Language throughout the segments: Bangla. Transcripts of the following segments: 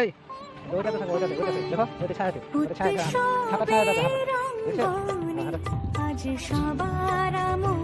এই ওইটাতে থাকো ওইটাতে ওইটাতে দেখো ওইটা ছায়াতে ওইটা ছায়াতে। হাঁটা ছায়াতে হাঁটা আজ সবার আমন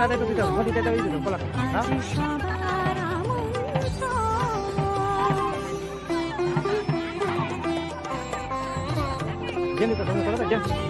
টাকা তো দিতে হবে টাকা দিতে হবে না Jangan lupa, jangan lupa, jangan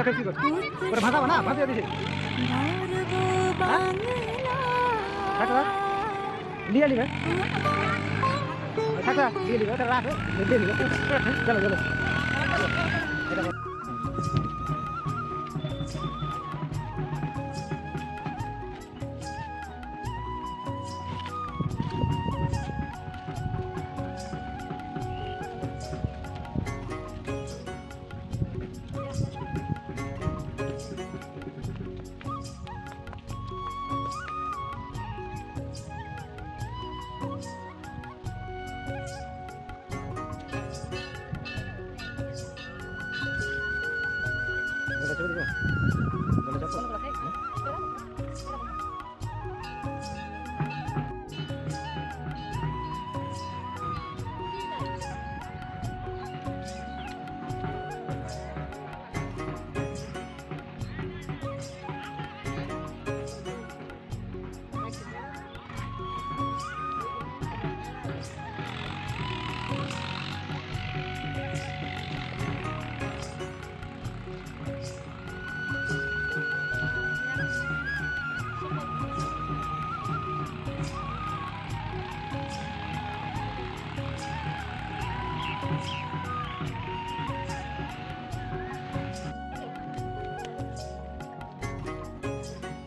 ওটা কি করছিস? ওটা ভাঙাবো না? ভাঙতে দিছি থাকা হ্যাঁ? নিয়ে নিবে? থাকা হ্যাঁ? নিয়ে নিবে। চলো চলো। xuống đúng không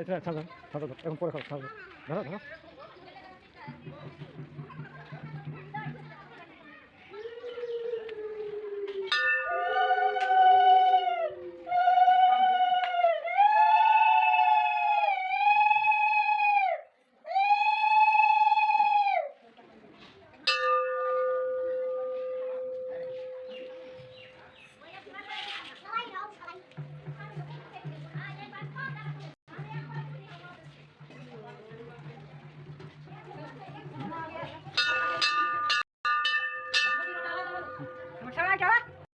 এই চাই এখন পরে খাও ধরো ধরো